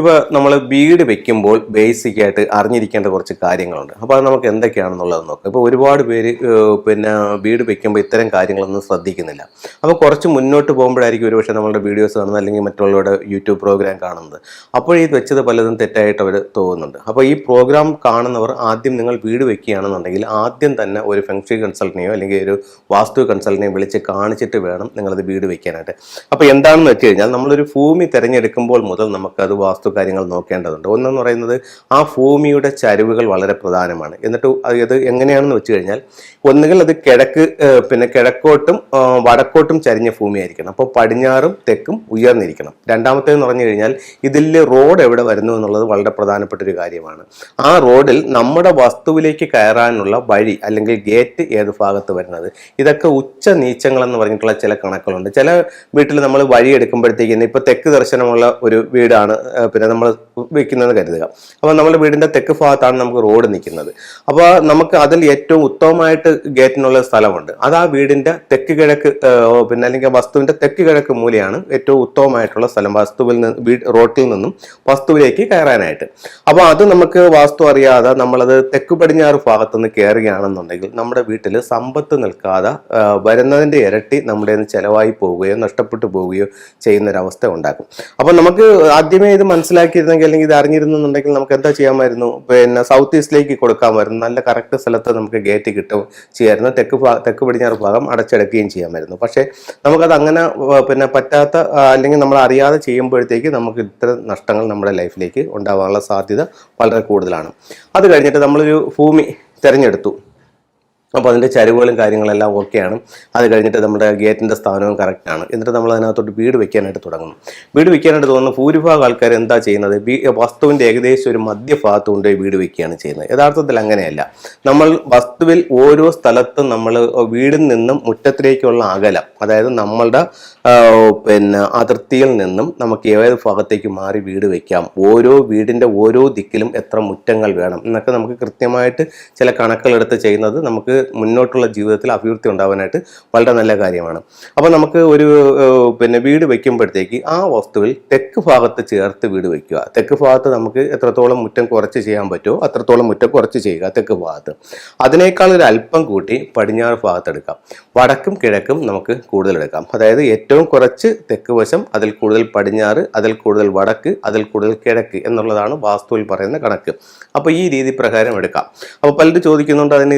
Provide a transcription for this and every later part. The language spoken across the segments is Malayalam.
ഇപ്പോൾ നമ്മൾ വീട് വെക്കുമ്പോൾ ബേസിക് ആയിട്ട് അറിഞ്ഞിരിക്കേണ്ട കുറച്ച് കാര്യങ്ങളുണ്ട്. അപ്പോൾ അത് നമുക്ക് എന്തൊക്കെയാണെന്നുള്ളത് നോക്കാം. ഇപ്പോൾ ഒരുപാട് പേര് പിന്നെ വീട് വെക്കുമ്പോൾ ഇത്തരം കാര്യങ്ങളൊന്നും ശ്രദ്ധിക്കുന്നില്ല. അപ്പോൾ കുറച്ച് മുന്നോട്ട് പോകുമ്പോഴായിരിക്കും ഒരുപക്ഷെ നമ്മളുടെ വീഡിയോസ് കാണുന്നത് അല്ലെങ്കിൽ മറ്റുള്ളവരുടെ യൂട്യൂബ് പ്രോഗ്രാം കാണുന്നത്. അപ്പോൾ ഈ വെച്ചത് പലതും തെറ്റായിട്ട് അവർ തോന്നുന്നുണ്ട്. അപ്പോൾ ഈ പ്രോഗ്രാം കാണുന്നവർ ആദ്യം നിങ്ങൾ വീട് വെക്കുകയാണെന്നുണ്ടെങ്കിൽ ആദ്യം തന്നെ ഒരു ഫെങ്ഷി കൺസൾട്ടിനെയോ അല്ലെങ്കിൽ ഒരു വാസ്തു കൺസൾട്ടിനെയോ വിളിച്ച് കാണിച്ചിട്ട് വേണം നിങ്ങളത് വീട് വെക്കാനായിട്ട്. അപ്പോൾ എന്താണെന്ന് വെച്ച് കഴിഞ്ഞാൽ നമ്മളൊരു ഭൂമി തിരഞ്ഞെടുക്കുമ്പോൾ മുതൽ നമുക്കത് വാസ്തു കാര്യങ്ങൾ നോക്കേണ്ടതുണ്ട്. ഒന്നെന്ന് പറയുന്നത് ആ ഭൂമിയുടെ ചരിവുകൾ വളരെ പ്രധാനമാണ്. എന്നിട്ട് അത് എങ്ങനെയാണെന്ന് വെച്ച് കഴിഞ്ഞാൽ ഒന്നുകിൽ അത് കിഴക്ക് പിന്നെ കിഴക്കോട്ടും വടക്കോട്ടും ചരിഞ്ഞ ഭൂമിയായിരിക്കണം. അപ്പോൾ പടിഞ്ഞാറും തെക്കും ഉയർന്നിരിക്കണം. രണ്ടാമത്തേന്ന് പറഞ്ഞു കഴിഞ്ഞാൽ ഇതിൽ റോഡ് എവിടെ വരുന്നു എന്നുള്ളത് വളരെ പ്രധാനപ്പെട്ട ഒരു കാര്യമാണ്. ആ റോഡിൽ നമ്മുടെ വസ്തുവിലേക്ക് കയറാനുള്ള വഴി അല്ലെങ്കിൽ ഗേറ്റ് ഏത് ഭാഗത്ത് വരുന്നത്? ഇതൊക്കെ ഉച്ച നീച്ചങ്ങൾ എന്ന് പറഞ്ഞിട്ടുള്ള ചില കണക്കുകളുണ്ട്. ചില വീട്ടിൽ നമ്മൾ വഴി എടുക്കുമ്പോഴത്തേക്ക് ഇപ്പോൾ തെക്ക് ദർശനമുള്ള ഒരു വീടാണ് പിന്നെ നമ്മൾ വെക്കുന്നതെന്ന് കരുതുക. അപ്പോൾ നമ്മുടെ വീടിന്റെ തെക്ക് ഭാഗത്താണ് നമുക്ക് റോഡ് നിൽക്കുന്നത്. അപ്പോൾ നമുക്ക് അതിൽ ഏറ്റവും ഉത്തമമായിട്ട് ഗേറ്റിനുള്ള സ്ഥലമുണ്ട്. അത് ആ വീടിന്റെ തെക്ക് കിഴക്ക് പിന്നെ അല്ലെങ്കിൽ വസ്തുവിന്റെ തെക്ക് കിഴക്ക് മൂലയാണ് ഏറ്റവും ഉത്തമമായിട്ടുള്ള സ്ഥലം. വസ്തുവിൽ നിന്ന് റോട്ടിൽ നിന്നും വസ്തുവിലേക്ക് കയറാനായിട്ട്. അപ്പോൾ അത് നമുക്ക് വാസ്തു അറിയാതെ നമ്മളത് തെക്ക് പടിഞ്ഞാറ് ഭാഗത്തുനിന്ന് കയറുകയാണെന്നുണ്ടെങ്കിൽ നമ്മുടെ വീട്ടിൽ സമ്പത്ത് നിൽക്കാതെ വരുന്നതിന്റെ ഇരട്ടി നമ്മുടെ ചിലവായി പോവുകയോ നഷ്ടപ്പെട്ടു പോവുകയോ ചെയ്യുന്ന ഒരു അവസ്ഥ ഉണ്ടാക്കും. അപ്പോൾ നമുക്ക് ആദ്യമേ ഇത് മനസ്സിലാക്കിയിരുന്നെങ്കിൽ അല്ലെങ്കിൽ ഇത് അറിഞ്ഞിരുന്നുണ്ടെങ്കിൽ നമുക്ക് എന്താ ചെയ്യാമായിരുന്നു? പിന്നെ സൗത്ത് ഈസ്റ്റിലേക്ക് കൊടുക്കാമായിരുന്നു. നല്ല കറക്റ്റ് സ്ഥലത്ത് നമുക്ക് ഗേറ്റ് കിട്ടും ചെയ്യാമായിരുന്നു തെക്ക് തെക്ക് പടിഞ്ഞാറ് ഭാഗം അടച്ചടക്കുകയും ചെയ്യാമായിരുന്നു. പക്ഷേ നമുക്കത് അങ്ങനെ പിന്നെ പറ്റാത്ത അല്ലെങ്കിൽ നമ്മൾ അറിയാതെ ചെയ്യുമ്പോഴത്തേക്ക് നമുക്ക് ഇത്തരം നഷ്ടങ്ങൾ നമ്മുടെ ലൈഫിലേക്ക് ഉണ്ടാവാനുള്ള സാധ്യത വളരെ കൂടുതലാണ്. അത് കഴിഞ്ഞിട്ട് നമ്മളൊരു ഭൂമി തിരഞ്ഞെടുത്തു. അപ്പോൾ അതിന്റെ ചരിവുകളും കാര്യങ്ങളെല്ലാം ഓക്കെയാണ്. അത് കഴിഞ്ഞിട്ട് നമ്മുടെ ഗേറ്റിന്റെ സ്ഥാനവും കറക്റ്റാണ് എന്നിട്ട് നമ്മൾ അതിനകത്തോട്ട് വീട് വെക്കാനായിട്ട് തുടങ്ങുന്നു. വീട് വെക്കാനായിട്ട് തോന്നുന്നു ഭൂരിഭാഗം ആൾക്കാർ എന്താ ചെയ്യുന്നത്? വസ്തുവിന്റെ ഏകദേശം ഒരു മധ്യഭാഗത്ത് കൊണ്ടുപോയി വീട് വെക്കുകയാണ് ചെയ്യുന്നത്. യഥാർത്ഥത്തിൽ അങ്ങനെയല്ല. നമ്മൾ വസ്തുവിൽ ഓരോ സ്ഥലത്തും നമ്മൾ വീടിൽ നിന്നും മുറ്റത്തിലേക്കുള്ള അകലം അതായത് നമ്മളുടെ പിന്നെ അതിർത്തിയിൽ നിന്നും നമുക്ക് ഏത് ഭാഗത്തേക്ക് മാറി വീട് വെക്കാം? ഓരോ വീടിന്റെ ഓരോ ദിക്കിലും എത്ര മുറ്റങ്ങൾ വേണം? എന്നൊക്കെ നമുക്ക് കൃത്യമായിട്ട് ചില കണക്കുകളെടുത്ത് ചെയ്യുന്നത് നമുക്ക് മുന്നോട്ടുള്ള ജീവിതത്തിൽ അഭിവൃദ്ധി ഉണ്ടാവാനായിട്ട് വളരെ നല്ല കാര്യമാണ്. അപ്പോൾ നമുക്ക് ഒരു പിന്നെ വീട് വയ്ക്കുമ്പോഴത്തേക്ക് ആ വസ്തുവിൽ തെക്ക് ഭാഗത്ത് ചേർത്ത് വീട് വയ്ക്കുക തെക്ക് ഭാഗത്ത് നമുക്ക് എത്രത്തോളം മുറ്റം കുറച്ച് ചെയ്യാൻ പറ്റുമോ അത്രത്തോളം മുറ്റം കുറച്ച് ചെയ്യുക തെക്ക് ഭാഗത്ത്. അതിനേക്കാൾ ഒരു അല്പം കൂട്ടി പടിഞ്ഞാറ് ഭാഗത്ത് എടുക്കാം. വടക്കും കിഴക്കും നമുക്ക് കൂടുതൽ എടുക്കാം. അതായത് ഏറ്റവും കുറച്ച് തെക്ക് വശം അതിൽ കൂടുതൽ പടിഞ്ഞാറ് അതിൽ കൂടുതൽ വടക്ക് അതിൽ കൂടുതൽ കിഴക്ക് എന്നുള്ളതാണ് വാസ്തുവിൽ പറയുന്ന കണക്ക്. അപ്പോൾ ഈ രീതി പ്രകാരം എടുക്കാം. അപ്പോൾ പലരും ചോദിക്കുന്നുണ്ട് അതിന്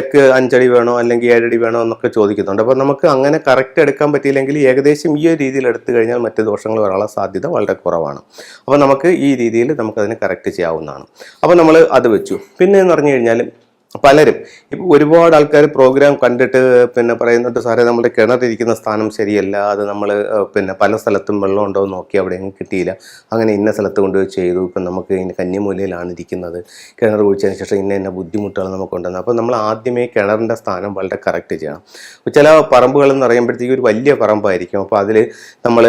തെക്ക് അഞ്ചടി വേണോ അല്ലെങ്കിൽ ഏഴടി വേണോ എന്നൊക്കെ ചോദിക്കുന്നുണ്ട്. അപ്പോൾ നമുക്ക് അങ്ങനെ കറക്റ്റ് എടുക്കാൻ പറ്റിയില്ലെങ്കിൽ ഏകദേശം ഈ ഒരു രീതിയിൽ എടുത്തു കഴിഞ്ഞാൽ മറ്റ് ദോഷങ്ങൾ വരാനുള്ള സാധ്യത വളരെ കുറവാണ്. അപ്പോൾ നമുക്ക് ഈ രീതിയിൽ നമുക്കതിനെ കറക്റ്റ് ചെയ്യാവുന്നതാണ്. അപ്പോൾ നമ്മൾ അത് വെച്ചു. പിന്നെ എന്ന് പറഞ്ഞു കഴിഞ്ഞാൽ പലരും ഇപ്പോൾ ഒരുപാട് ആൾക്കാർ പ്രോഗ്രാം കണ്ടിട്ട് പിന്നെ പറയുന്നുണ്ട് സാറേ നമ്മുടെ കിണറിരിക്കുന്ന സ്ഥാനം ശരിയല്ല. അത് നമ്മൾ പിന്നെ പല സ്ഥലത്തും വെള്ളം ഉണ്ടോ എന്ന് നോക്കി അവിടെ എങ്ങും കിട്ടിയില്ല. അങ്ങനെ ഇന്ന സ്ഥലത്ത് കൊണ്ടുപോയി ചെയ്തു. ഇപ്പം നമുക്ക് ഇതിന്റെ കന്നിമൂലയിലാണ് ഇരിക്കുന്നത്. കിണർ കുഴിച്ചതിന് ശേഷം ഇന്ന ഇന്ന ബുദ്ധിമുട്ടുകൾ നമുക്കുണ്ടെന്ന് അപ്പോൾ നമ്മൾ ആദ്യമേ കിണറിന്റെ സ്ഥാനം വളരെ കറക്റ്റ് ചെയ്യണം. ചില പറമ്പുകൾ എന്ന് പറയുമ്പോഴത്തേക്കും ഒരു വലിയ പറമ്പായിരിക്കും. അപ്പോൾ അതിൽ നമ്മൾ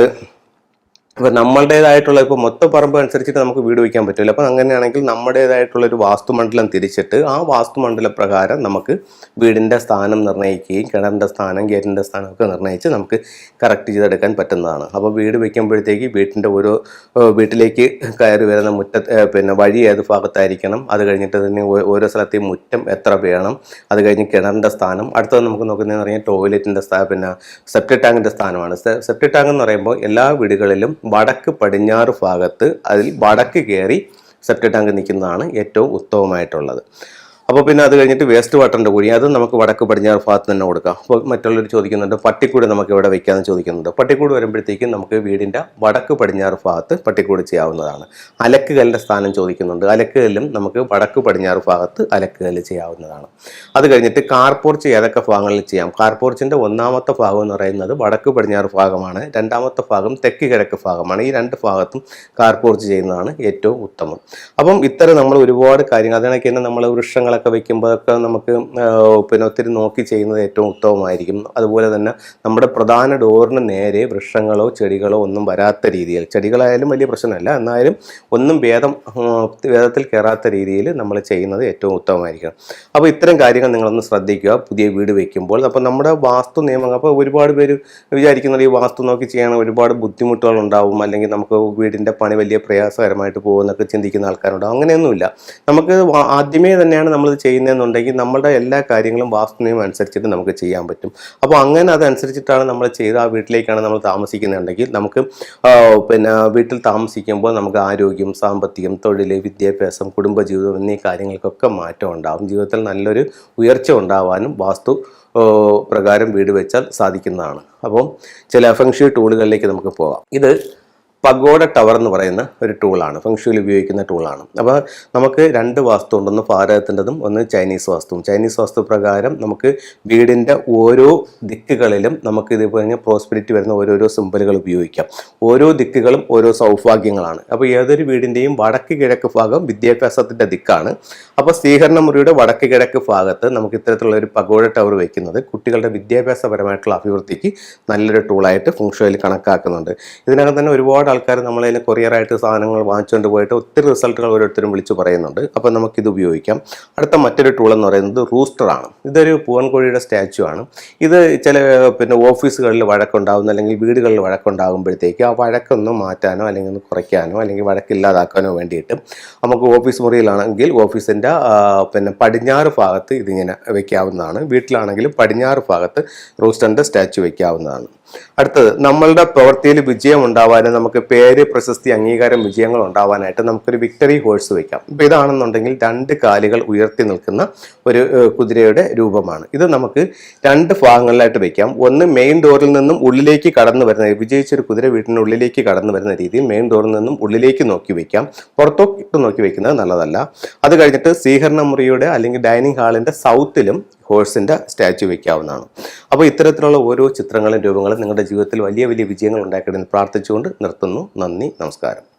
ഇപ്പം നമ്മളുടേതായിട്ടുള്ള ഇപ്പോൾ മൊത്തം പറമ്പ് അനുസരിച്ചിട്ട് നമുക്ക് വീട് വയ്ക്കാൻ പറ്റില്ല അപ്പം അങ്ങനെയാണെങ്കിൽ നമ്മുടേതായിട്ടുള്ള ഒരു വാസ്തുമണ്ഡലം തിരിച്ചിട്ട് ആ വാസ്തുമണ്ഡല പ്രകാരം നമുക്ക് വീടിന്റെ സ്ഥാനം നിർണയിക്കുകയും കിണറിന്റെ സ്ഥാനം ഗേറ്റിന്റെ സ്ഥാനമൊക്കെ നിർണയിച്ച് നമുക്ക് കറക്റ്റ് ചെയ്തെടുക്കാൻ പറ്റുന്നതാണ്. അപ്പോൾ വീട് വയ്ക്കുമ്പോഴത്തേക്ക് വീട്ടിന്റെ ഓരോ വീട്ടിലേക്ക് കയറി വരുന്ന മുറ്റ പിന്നെ വഴി ഏത് ഭാഗത്തായിരിക്കണം അത് കഴിഞ്ഞിട്ട് തന്നെ ഓരോ സ്ഥലത്തെയും മുറ്റം എത്ര വേണം അത് കഴിഞ്ഞ് കിണറിന്റെ സ്ഥാനം അടുത്തത് നമുക്ക് നോക്കുന്നതെന്ന് പറഞ്ഞാൽ ടോയ്ലറ്റിന്റെ സ്ഥാനം പിന്നെ സെപ്റ്റിക് ടാങ്കിന്റെ സ്ഥാനമാണ്. സെപ്റ്റിക് ടാങ്ക് എന്ന് പറയുമ്പോൾ എല്ലാ വീടുകളിലും വടക്ക് പടിഞ്ഞാറ് ഭാഗത്ത് അതിൽ വടക്ക് കയറി സെപ്റ്റ ടാങ്ക് നിൽക്കുന്നതാണ് ഏറ്റവും ഉത്തമമായിട്ടുള്ളത്. അപ്പോൾ പിന്നെ അത് കഴിഞ്ഞിട്ട് വേസ്റ്റ് വാട്ടറിന്റെ കുഴി. അത് നമുക്ക് വടക്ക് പടിഞ്ഞാറ് ഭാഗത്ത് തന്നെ കൊടുക്കാം. അപ്പോൾ മറ്റുള്ളവർ ചോദിക്കുന്നുണ്ട് പട്ടിക്കൂട് നമുക്ക് എവിടെ വയ്ക്കാമെന്ന് ചോദിക്കുന്നുണ്ട്. പട്ടിക്കൂട് വരുമ്പോഴത്തേക്കും നമുക്ക് വീടിന്റെ വടക്ക് പടിഞ്ഞാറ് ഭാഗത്ത് പട്ടിക്കൂട് ചെയ്യാവുന്നതാണ്. അലക്കുകല്ലിന്റെ സ്ഥാനം ചോദിക്കുന്നുണ്ട്. അലക്കുകല്ലും നമുക്ക് വടക്ക് പടിഞ്ഞാറ് ഭാഗത്ത് അലക്കുകല്ല് ചെയ്യാവുന്നതാണ്. അത് കഴിഞ്ഞിട്ട് കാർപോർച്ച് ഏതൊക്കെ ഭാഗങ്ങളിൽ ചെയ്യാം? കാർപോർച്ചിന്റെ ഒന്നാമത്തെ ഭാഗം എന്ന് പറയുന്നത് വടക്ക് പടിഞ്ഞാറ് ഭാഗമാണ്. രണ്ടാമത്തെ ഭാഗം തെക്ക് കിഴക്ക് ഭാഗമാണ്. ഈ രണ്ട് ഭാഗത്തും കാർപോർച്ച് ചെയ്യുന്നതാണ് ഏറ്റവും ഉത്തമം. അപ്പം ഇത്തരം നമ്മൾ ഒരുപാട് കാര്യങ്ങൾ അതിനൊക്കെ തന്നെ നമ്മൾ വൃക്ഷങ്ങളൊക്കെ ചിത്രങ്ങളൊക്കെ വെക്കുമ്പോഴൊക്കെ നമുക്ക് പിന്നെ ഒത്തിരി നോക്കി ചെയ്യുന്നത് ഏറ്റവും ഉത്തമമായിരിക്കും. അതുപോലെ തന്നെ നമ്മുടെ പ്രധാന ഡോറിന് നേരെ വൃക്ഷങ്ങളോ ചെടികളോ ഒന്നും വരാത്ത രീതിയിൽ ചെടികളായാലും വലിയ പ്രശ്നമല്ല എന്നാലും ഒന്നും ഭേദം വേദത്തിൽ കയറാത്ത രീതിയിൽ നമ്മൾ ചെയ്യുന്നത് ഏറ്റവും ഉത്തമമായിരിക്കണം. അപ്പോൾ ഇത്തരം കാര്യങ്ങൾ നിങ്ങളൊന്ന് ശ്രദ്ധിക്കുക പുതിയ വീട് വെക്കുമ്പോൾ. അപ്പോൾ നമ്മുടെ വാസ്തു നിയമങ്ങൾ അപ്പോൾ ഒരുപാട് പേര് വിചാരിക്കുന്നത് ഈ വാസ്തു നോക്കി ചെയ്യാൻ ഒരുപാട് ബുദ്ധിമുട്ടുകൾ ഉണ്ടാവും അല്ലെങ്കിൽ നമുക്ക് വീടിന്റെ പണി വലിയ പ്രയാസകരമായിട്ട് പോകുമെന്നൊക്കെ ചിന്തിക്കുന്ന ആൾക്കാരുണ്ടാവും അങ്ങനെയൊന്നുമില്ല. നമുക്ക് ആദ്യമേ തന്നെയാണ് നമ്മളിത് ചെയ്യുന്നതെന്നുണ്ടെങ്കിൽ നമ്മുടെ എല്ലാ കാര്യങ്ങളും വാസ്തു നിയമം അനുസരിച്ചിട്ട് നമുക്ക് ചെയ്യാൻ പറ്റും. അപ്പോൾ അങ്ങനെ അതനുസരിച്ചിട്ടാണ് നമ്മൾ ചെയ്ത് ആ വീട്ടിലേക്കാണ് നമ്മൾ താമസിക്കുന്നുണ്ടെങ്കിൽ നമുക്ക് പിന്നെ വീട്ടിൽ താമസിക്കുമ്പോൾ നമുക്ക് ആരോഗ്യം സാമ്പത്തികം തൊഴിൽ വിദ്യാഭ്യാസം കുടുംബജീവിതം എന്നീ കാര്യങ്ങൾക്കൊക്കെ മാറ്റം ഉണ്ടാകും ജീവിതത്തിൽ നല്ലൊരു ഉയർച്ച ഉണ്ടാവാനും വാസ്തു പ്രകാരം വീട് വെച്ചാൽ സാധിക്കുന്നതാണ്. അപ്പം ചില ഫംഗ്ഷി ടൂളുകളിലേക്ക് നമുക്ക് പോകാം. ഇത് പഗോഡ ടവർ എന്ന് പറയുന്ന ഒരു ടൂളാണ്. ഫംഗ്ഷനിൽ ഉപയോഗിക്കുന്ന ടൂളാണ്. അപ്പോൾ നമുക്ക് രണ്ട് വാസ്തു ഉണ്ടെന്ന് ഭാരതത്തിന്റെതും ഒന്ന് ചൈനീസ് വാസ്തുവും. ചൈനീസ് വാസ്തു പ്രകാരം നമുക്ക് വീടിന്റെ ഓരോ ദിക്കുകളിലും നമുക്ക് ഇത് കഴിഞ്ഞാൽ പ്രോസ്പെരിറ്റി വരുന്ന ഓരോരോ സിമ്പലുകൾ ഉപയോഗിക്കാം. ഓരോ ദിക്കുകളും ഓരോ സൗഭാഗ്യങ്ങളാണ്. അപ്പോൾ ഏതൊരു വീടിന്റെയും വടക്ക് കിഴക്ക് ഭാഗം വിദ്യാഭ്യാസത്തിന്റെ ദിക്കാണ്. അപ്പോൾ സ്വീകരണ മുറിയുടെ വടക്ക് കിഴക്ക് ഭാഗത്ത് നമുക്ക് ഇത്തരത്തിലുള്ള ഒരു പഗോഡ ടവർ വയ്ക്കുന്നത് കുട്ടികളുടെ വിദ്യാഭ്യാസപരമായിട്ടുള്ള അഭിവൃദ്ധിക്ക് നല്ലൊരു ടൂളായിട്ട് ഫംഗ്ഷനിൽ കണക്കാക്കുന്നുണ്ട്. ഇതിനകം തന്നെ ഒരുപാട് ആൾക്കാർ നമ്മളതിന് കൊറിയറായിട്ട് സാധനങ്ങൾ വാങ്ങിച്ചുകൊണ്ട് പോയിട്ട് ഒത്തിരി റിസൾട്ടുകൾ ഓരോരുത്തരും വിളിച്ച് പറയുന്നുണ്ട്. അപ്പോൾ നമുക്കിത് ഉപയോഗിക്കാം. അടുത്ത മറ്റൊരു ടൂൾ എന്ന് പറയുന്നത് റൂസ്റ്ററാണ് ഇതൊരു പൂവൻകോഴിയുടെ സ്റ്റാച്ചു ആണ്. ഇത് ചില പിന്നെ ഓഫീസുകളിൽ വഴക്കുണ്ടാകുന്ന അല്ലെങ്കിൽ വീടുകളിൽ വഴക്കുണ്ടാകുമ്പോഴത്തേക്ക് ആ വഴക്കൊന്ന് മാറ്റാനോ അല്ലെങ്കിൽ ഒന്ന് കുറയ്ക്കാനോ അല്ലെങ്കിൽ വഴക്കില്ലാതാക്കാനോ വേണ്ടിയിട്ട് നമുക്ക് ഓഫീസ് മുറിയിലാണെങ്കിൽ ഓഫീസിന്റെ പിന്നെ പടിഞ്ഞാറ് ഭാഗത്ത് ഇതിങ്ങനെ വയ്ക്കാവുന്നതാണ് വീട്ടിലാണെങ്കിലും പടിഞ്ഞാറ് ഭാഗത്ത് റൂസ്റ്ററിന്റെ സ്റ്റാച്ചു വെക്കാവുന്നതാണ്. അടുത്തത് നമ്മളുടെ പ്രവൃത്തിയിൽ വിജയം ഉണ്ടാവാനും നമുക്ക് പേര് പ്രശസ്തി അംഗീകാരം വിജയങ്ങൾ ഉണ്ടാവാനായിട്ട് നമുക്കൊരു വിക്ടറി ഹോഴ്സ് വയ്ക്കാം. ഇപ്പം ഇതാണെന്നുണ്ടെങ്കിൽ രണ്ട് കാലുകൾ ഉയർത്തി നിൽക്കുന്ന ഒരു കുതിരയുടെ രൂപമാണ്. ഇത് നമുക്ക് രണ്ട് ഭാഗങ്ങളിലായിട്ട് വയ്ക്കാം. ഒന്ന് മെയിൻ ഡോറിൽ നിന്നും ഉള്ളിലേക്ക് കടന്നു വരുന്ന വിജയിച്ചൊരു കുതിര വീട്ടിനുള്ളിലേക്ക് കടന്നു വരുന്ന രീതിയിൽ മെയിൻ ഡോറിൽ നിന്നും ഉള്ളിലേക്ക് നോക്കി വയ്ക്കാം. പുറത്തോട്ട് നോക്കി വയ്ക്കുന്നത് നല്ലതല്ല. അത് കഴിഞ്ഞിട്ട് സ്വീകരണ മുറിയുടെ അല്ലെങ്കിൽ ഡൈനിങ് ഹാളിന്റെ സൗത്തിലും ഹോഴ്സിന്റെ സ്റ്റാച്ചു വയ്ക്കാവുന്നതാണ്. അപ്പോൾ ഇത്തരത്തിലുള്ള ഓരോ ചിത്രങ്ങളും രൂപങ്ങളും നിങ്ങളുടെ ജീവിതത്തിൽ വലിയ വലിയ വിജയങ്ങൾ ഉണ്ടാക്കണമെന്ന് പ്രാർത്ഥിച്ചുകൊണ്ട് നിർത്തുന്നു. നന്ദി നമസ്കാരം.